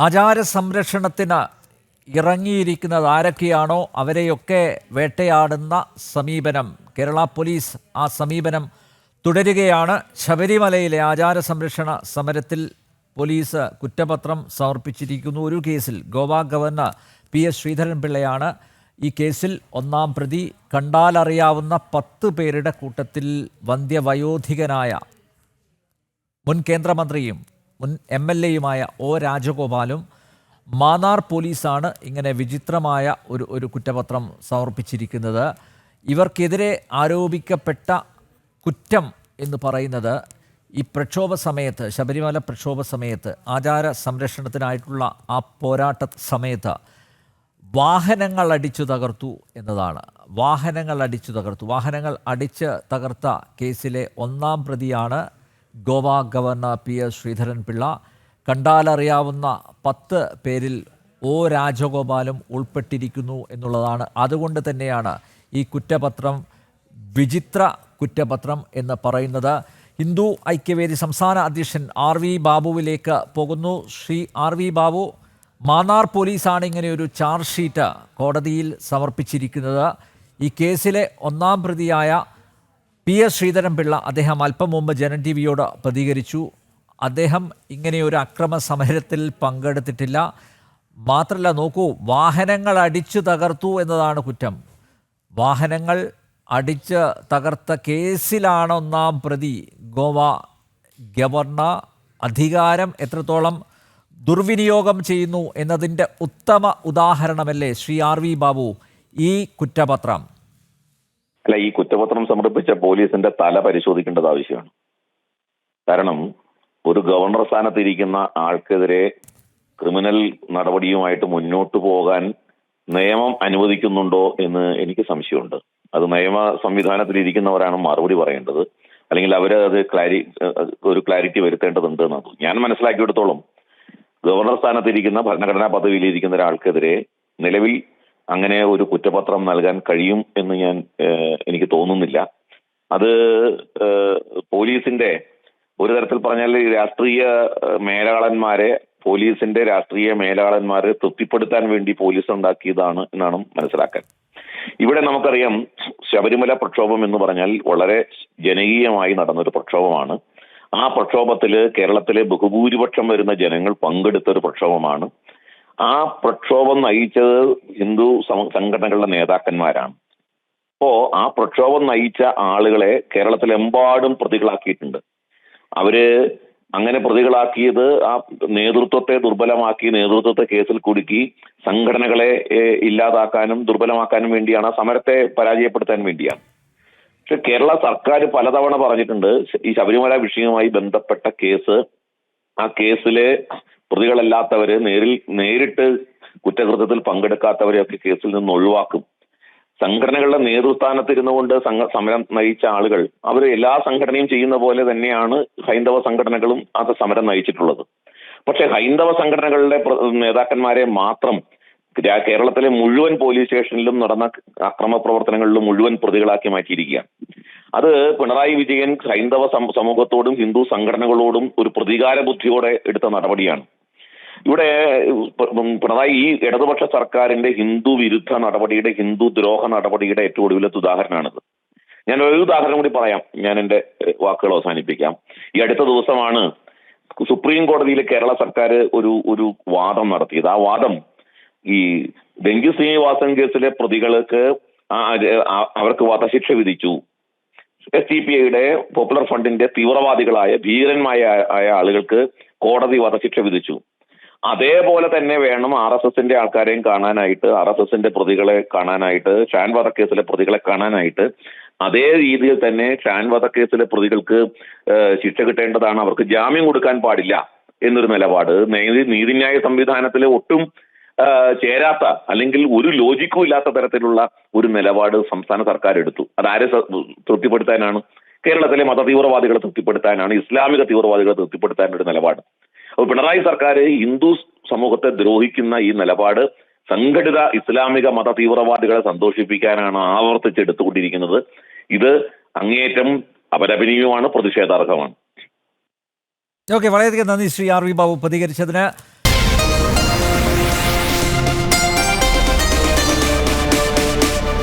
ആചാര സംരക്ഷണത്തിന് ഇറങ്ങിയിരിക്കുന്നത് ആരൊക്കെയാണോ അവരെയൊക്കെ വേട്ടയാടുന്ന സമീപനം കേരള പോലീസ് ആ സമീപനം തുടരുകയാണ്. ശബരിമലയിലെ ആചാര സംരക്ഷണ സമരത്തിൽ പോലീസ് കുറ്റപത്രം സമർപ്പിച്ചിരിക്കുന്നു. ഒരു കേസിൽ ഗോവ ഗവർണർ പി എസ് ശ്രീധരൻപിള്ളയാണ് ഈ കേസിൽ ഒന്നാം പ്രതി. കണ്ടാലറിയാവുന്ന പത്ത് പേരുടെ കൂട്ടത്തിൽ വന്ധ്യവയോധികനായ മുൻ കേന്ദ്രമന്ത്രിയും മുൻ എം എൽ എയുമായ ഒ രാജഗോപാലും മാന്നാർ പോലീസാണ് ഇങ്ങനെ വിചിത്രമായ ഒരു ഒരു കുറ്റപത്രം സമർപ്പിച്ചിരിക്കുന്നത്. ഇവർക്കെതിരെ ആരോപിക്കപ്പെട്ട കുറ്റം എന്ന് പറയുന്നത് ഈ പ്രക്ഷോഭ സമയത്ത് ശബരിമല പ്രക്ഷോഭ സമയത്ത് ആചാര സംരക്ഷണത്തിനായിട്ടുള്ള ആ പോരാട്ട സമയത്ത് വാഹനങ്ങൾ അടിച്ചു തകർത്തു എന്നതാണ്. വാഹനങ്ങൾ അടിച്ചു തകർത്തു. വാഹനങ്ങൾ അടിച്ച് തകർത്ത കേസിലെ ഒന്നാം പ്രതിയാണ് Goa governor P S Sreedharan Pillai. കണ്ടാലറിയാവുന്ന പത്ത് പേരിൽ ഒ രാജഗോപാലും ഉൾപ്പെട്ടിരിക്കുന്നു എന്നുള്ളതാണ്. അതുകൊണ്ട് തന്നെയാണ് ഈ കുറ്റപത്രം വിചിത്ര കുറ്റപത്രം എന്ന് പറയുന്നത്. ഹിന്ദു ഐക്യവേദി സംസ്ഥാന അധ്യക്ഷൻ ആർ വി ബാബുവിലേക്ക് പോകുന്നു. ശ്രീ ആർ വി ബാബു മാന്നാർ പോലീസാണ് ഇങ്ങനെ ഒരു ചാർജ് ഷീറ്റ് കോടതിയിൽ സമർപ്പിച്ചിരിക്കുന്നത്. ഈ കേസിലെ ഒന്നാം പ്രതിയായ പി എസ് ശ്രീധരൻപിള്ള അദ്ദേഹം അല്പം മുമ്പ് ജനൻ ടി വിയോട് പ്രതികരിച്ചു. അദ്ദേഹം ഇങ്ങനെയൊരു അക്രമ സമരത്തിൽ പങ്കെടുത്തിട്ടില്ല. മാത്രമല്ല നോക്കൂ വാഹനങ്ങൾ അടിച്ചു തകർത്തു എന്നതാണ് കുറ്റം. വാഹനങ്ങൾ അടിച്ച് തകർത്ത കേസിലാണ് ഒന്നാം പ്രതി? ഗോവ ഗവർണർ അധികാരം എത്രത്തോളം ദുർവിനിയോഗം ചെയ്യുന്നു എന്നതിന്റെ ഉത്തമ ഉദാഹരണമല്ലേ ശ്രീ ആർ വി ബാബു ഈ കുറ്റപത്രം? അല്ല ഈ കുറ്റപത്രം സമർപ്പിച്ച പോലീസിന്റെ തല പരിശോധിക്കേണ്ടത് ആവശ്യമാണ്. കാരണം ഒരു ഗവർണർ സ്ഥാനത്തിരിക്കുന്ന ആൾക്കെതിരെ ക്രിമിനൽ നടപടിയുമായിട്ട് മുന്നോട്ട് പോകാൻ നിയമം അനുവദിക്കുന്നുണ്ടോ എന്ന് എനിക്ക് സംശയമുണ്ട്. അത് നിയമ സംവിധാനത്തിൽ ഇരിക്കുന്നവരാണ് മറുപടി പറയേണ്ടത്. അല്ലെങ്കിൽ അവർ അത് ക്ലാരി ഒരു ക്ലാരിറ്റി വരുത്തേണ്ടതുണ്ട് എന്നാണ് ഞാൻ മനസ്സിലാക്കിയെടുത്തോളം ഗവർണർ സ്ഥാനത്തിരിക്കുന്ന ഭരണഘടനാ പദവിയിലിരിക്കുന്ന ഒരാൾക്കെതിരെ നിലവിൽ അങ്ങനെ ഒരു കുറ്റപത്രം നൽകാൻ കഴിയും എന്ന് ഞാൻ എനിക്ക് തോന്നുന്നില്ല. അത് പോലീസിന്റെ ഒരു തരത്തിൽ പറഞ്ഞാൽ രാഷ്ട്രീയ മേലാളന്മാരെ പോലീസിന്റെ രാഷ്ട്രീയ മേലാളന്മാരെ തൃപ്തിപ്പെടുത്താൻ വേണ്ടി പോലീസ് ഉണ്ടാക്കിയതാണ് എന്നാണ് മനസ്സിലാക്കാൻ. ഇവിടെ നമുക്കറിയാം ശബരിമല പ്രക്ഷോഭം എന്ന് പറഞ്ഞാൽ വളരെ ജനകീയമായി നടന്നൊരു പ്രക്ഷോഭമാണ്. ആ പ്രക്ഷോഭത്തിൽ കേരളത്തിലെ ബഹുഭൂരിപക്ഷം വരുന്ന ജനങ്ങൾ പങ്കെടുത്ത ഒരു പ്രക്ഷോഭമാണ്. ആ പ്രക്ഷോഭം നയിച്ചത് ഹിന്ദു സംഘടനകളുടെ നേതാക്കന്മാരാണ്. അപ്പോ ആ പ്രക്ഷോഭം നയിച്ച ആളുകളെ കേരളത്തിലെമ്പാടും പ്രതികളാക്കിയിട്ടുണ്ട്. അവർ അങ്ങനെ പ്രതികളാക്കിയത് ആ നേതൃത്വത്തെ ദുർബലമാക്കി നേതൃത്വത്തെ കേസിൽ കുടുക്കി സംഘടനകളെ ഇല്ലാതാക്കാനും ദുർബലമാക്കാനും വേണ്ടിയാണ് സമരത്തെ പരാജയപ്പെടുത്താൻ വേണ്ടിയാണ്. പക്ഷെ കേരള സർക്കാർ പലതവണ പറഞ്ഞിട്ടുണ്ട് ഈ ശബരിമല വിഷയവുമായി ബന്ധപ്പെട്ട കേസ് ആ കേസിലെ പ്രതികളല്ലാത്തവര് നേരിൽ നേരിട്ട് കുറ്റകൃത്യത്തിൽ പങ്കെടുക്കാത്തവരെയൊക്കെ കേസിൽ നിന്ന് ഒഴിവാക്കും. സംഘടനകളുടെ നേതൃസ്ഥാനത്തിരുന്നു കൊണ്ട് സംഘ സമരം നയിച്ച ആളുകൾ അവർ എല്ലാ സംഘടനയും ചെയ്യുന്ന പോലെ തന്നെയാണ് ഹൈന്ദവ സംഘടനകളും അത് സമരം നയിച്ചിട്ടുള്ളത്. പക്ഷെ ഹൈന്ദവ സംഘടനകളുടെ നേതാക്കന്മാരെ മാത്രം കേരളത്തിലെ മുഴുവൻ പോലീസ് സ്റ്റേഷനിലും നടന്ന അക്രമ പ്രവർത്തനങ്ങളിലും മുഴുവൻ പ്രതികളാക്കി മാറ്റിയിരിക്കുകയാണ്. അത് പിണറായി വിജയൻ ഹൈന്ദവ സമൂഹത്തോടും ഹിന്ദു സംഘടനകളോടും ഒരു പ്രതികാര ബുദ്ധിയോടെ എടുത്ത നടപടിയാണ്. ഇവിടെ പിണറായി ഈ ഇടതുപക്ഷ സർക്കാരിന്റെ ഹിന്ദു വിരുദ്ധ നടപടിയുടെ ഹിന്ദു ദ്രോഹ നടപടിയുടെ ഏറ്റവും ഒടുവിലത്തെ ഉദാഹരണമാണിത് ഞാൻ ഒരു ഉദാഹരണം കൂടി പറയാം. ഞാൻ എന്റെ വാക്കുകൾ അവസാനിപ്പിക്കാം. ഈ അടുത്ത ദിവസമാണ് സുപ്രീം കോടതിയിൽ കേരള സർക്കാർ ഒരു ഒരു വാദം നടത്തിയത്. ആ വാദം ഈ രഞ്ജു ശ്രീനിവാസൻ കേസിലെ പ്രതികൾക്ക് അവർക്ക് വധശിക്ഷ വിധിച്ചു. എസ് ഡി പി ഐയുടെ പോപ്പുലർ ഫണ്ടിന്റെ തീവ്രവാദികളായ ഭീകരന്മാരായ ആളുകൾക്ക് കോടതി വധശിക്ഷ വിധിച്ചു. അതേപോലെ തന്നെ വേണം ആർ എസ് എസിന്റെ ആൾക്കാരെയും കാണാനായിട്ട് ആർ എസ് എസിന്റെ പ്രതികളെ കാണാനായിട്ട് ഷാൻ വധക്കേസിലെ പ്രതികളെ കാണാനായിട്ട്. അതേ രീതിയിൽ തന്നെ ഷാൻ വധക്കേസിലെ പ്രതികൾക്ക് ശിക്ഷ കിട്ടേണ്ടതാണ്. അവർക്ക് ജാമ്യം കൊടുക്കാൻ പാടില്ല എന്നൊരു നിലപാട്. നീതി നീതിന്യായ സംവിധാനത്തിലെ ഒട്ടും ചേരാത്ത അല്ലെങ്കിൽ ഒരു ലോജിക്കും ഇല്ലാത്ത തരത്തിലുള്ള ഒരു നിലപാട് സംസ്ഥാന സർക്കാർ എടുത്തു. അതാരെ തൃപ്തിപ്പെടുത്താനാണ്? കേരളത്തിലെ മതതീവ്രവാദികളെ തൃപ്തിപ്പെടുത്താനാണ്? ഇസ്ലാമിക തീവ്രവാദികളെ തൃപ്തിപ്പെടുത്താൻ നിലപാട്. അപ്പോൾ പിണറായി സർക്കാർ ഹിന്ദു സമൂഹത്തെ ദ്രോഹിക്കുന്ന ഈ നിലപാട് സംഘടിത ഇസ്ലാമിക മത തീവ്രവാദികളെ സന്തോഷിപ്പിക്കാനാണ് ആവർത്തിച്ച് എടുത്തുകൊണ്ടിരിക്കുന്നത് ഇത് അങ്ങേയറ്റം അപലപനീയമാണ് പ്രതിഷേധാർഹമാണ്. ഓക്കെ വളരെയധികം നന്ദി ശ്രീ ആർ വി ബാബു പ്രതികരിച്ചതിന്.